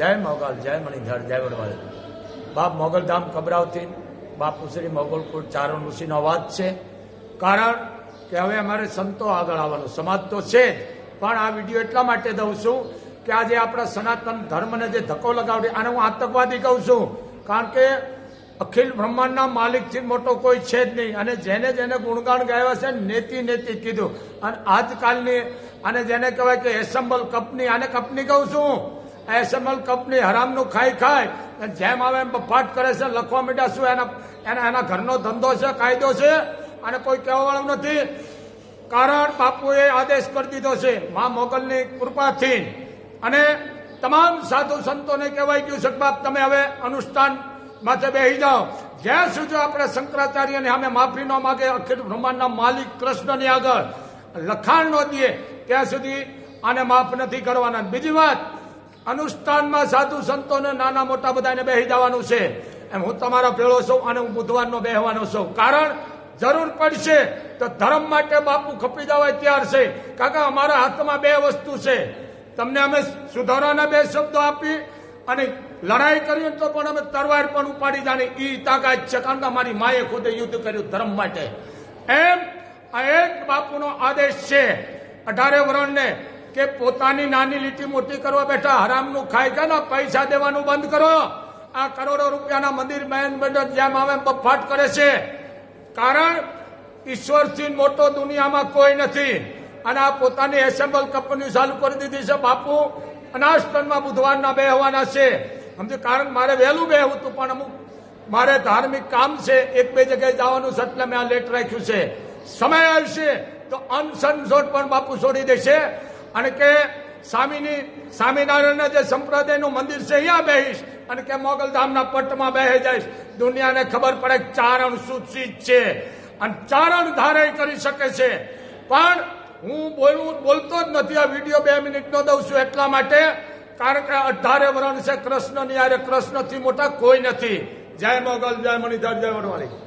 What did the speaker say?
જય મોગલ જય મણિધર જય વડવાળી બાપ મોગલધામ કબરાવથી બાપુ શ્રી મોગલકુળ ચારણ ઋષિનો અવાજ છે કારણ કે હવે અમારે સંતો આગળ આવવાનું, સમાજ તો છે જ. પણ આ વીડિયો એટલા માટે દઉં છું કે આજે આપણા સનાતન ધર્મને જે ધક્કો લગાવડી, આને હું આતંકવાદી કહું છું. કારણ કે અખિલ બ્રહ્માંડના માલિકથી મોટો કોઈ છે જ નહીં. અને જેને જેને ગુણગાન ગાયા છે, નેતિ નેતિ કીધું. અને આજકાલની, અને જેને કહેવાય કે એસેમ્બલ કંપની, આને કંપની કહું છું. એસેમ્બલ કંપની હરામનું ખાઈ ખાય જેમ આવે એમ બફાટ કરે છે, લખવા માંડ્યા શું એના એના એના ઘરનો ધંધો છે, કાયદો છે, અને કોઈ કહેવાવાળું નથી. કારણ બાપુએ આદેશ કરી દીધો છે, મા મોગલની કૃપાથી. અને તમામ સાધુ સંતોને કહેવાય ગયું છે બાપ, તમે હવે અનુષ્ઠાન માથે બેસી જાઓ. જ્યાં સુધી આપણે શંકરાચાર્યને સામે માફી ન માગે, અખિલ બ્રહ્માંડના માલિક કૃષ્ણની આગળ લખાણ ન દઈએ, ત્યાં સુધી આને માફ નથી કરવાના. બીજી વાત અનુષ્ઠાનમાં સાધુ સંતોને નાના મોટા બધાને બેસી જવાનું છે. એમ હું તમારો ભેળો છું અને હું બુધવારનો બેહવાનો છું. કારણ જરૂર પડશે તો ધર્મ માટે બાપુ ખપી જવાય તૈયાર છે. કાકા, અમારા હાથમાં બે વસ્તુ છે. તમને અમે સુધારાના બે શબ્દો આપી અને લડાઈ કરી તો પણ અમે તરવાર પણ ઉપાડી જાણે એ તાકાત છે. કારણ કે અમારી માએ ખુદે યુદ્ધ કર્યું ધર્મ માટે. એમ આ એક બાપુનો આદેશ છે. અઢારે વરણને કે પોતાની નાની લીટી મોટી કરવા બેઠા હરામનું ખાઈ છે ને, પૈસા દેવાનું બંધ કરો. આ કરોડો રૂપિયાના મંદિર મેન મંડળ જેમ આવે બફાટ કરે છે. કારણ ઈશ્વરથી મોટો દુનિયામાં કોઈ નથી. અને આ પોતાની એસેમ્બલ કંપની ચાલુ કરી દીધી છે બાપુ. અનાસ્ટનમાં બુધવારના બેહવાના છે. સમજે, કારણ મારે વહેલું બેહવું હતું, પણ અમુક મારે ધાર્મિક કામ છે, એક બે જગ્યાએ જવાનું છે, એટલે મેં આ લેટ રાખ્યું છે. સમય આવશે તો અનસનસોટ પણ બાપુ છોડી દેશે. અને કે સ્વામીની સ્વામિનારાયણના જે સંપ્રદાયનું મંદિર છે, અહીંયા બેહીશ અને કે મોગલધામના પટ્ટમાં બેહી જઈશ. દુનિયાને ખબર પડે ચારણ સૂચિત છે અને ચારણ ધારે કરી શકે છે. પણ હું બોલવું બોલતો જ નથી. આ વીડિયો બે મિનિટનો દઉં છું એટલા માટે. કારણ કે અઢારે વરણ છે, કૃષ્ણની યારે કૃષ્ણથી મોટા કોઈ નથી. જય મોગલ, જય મણિધર, જય વડવાળી.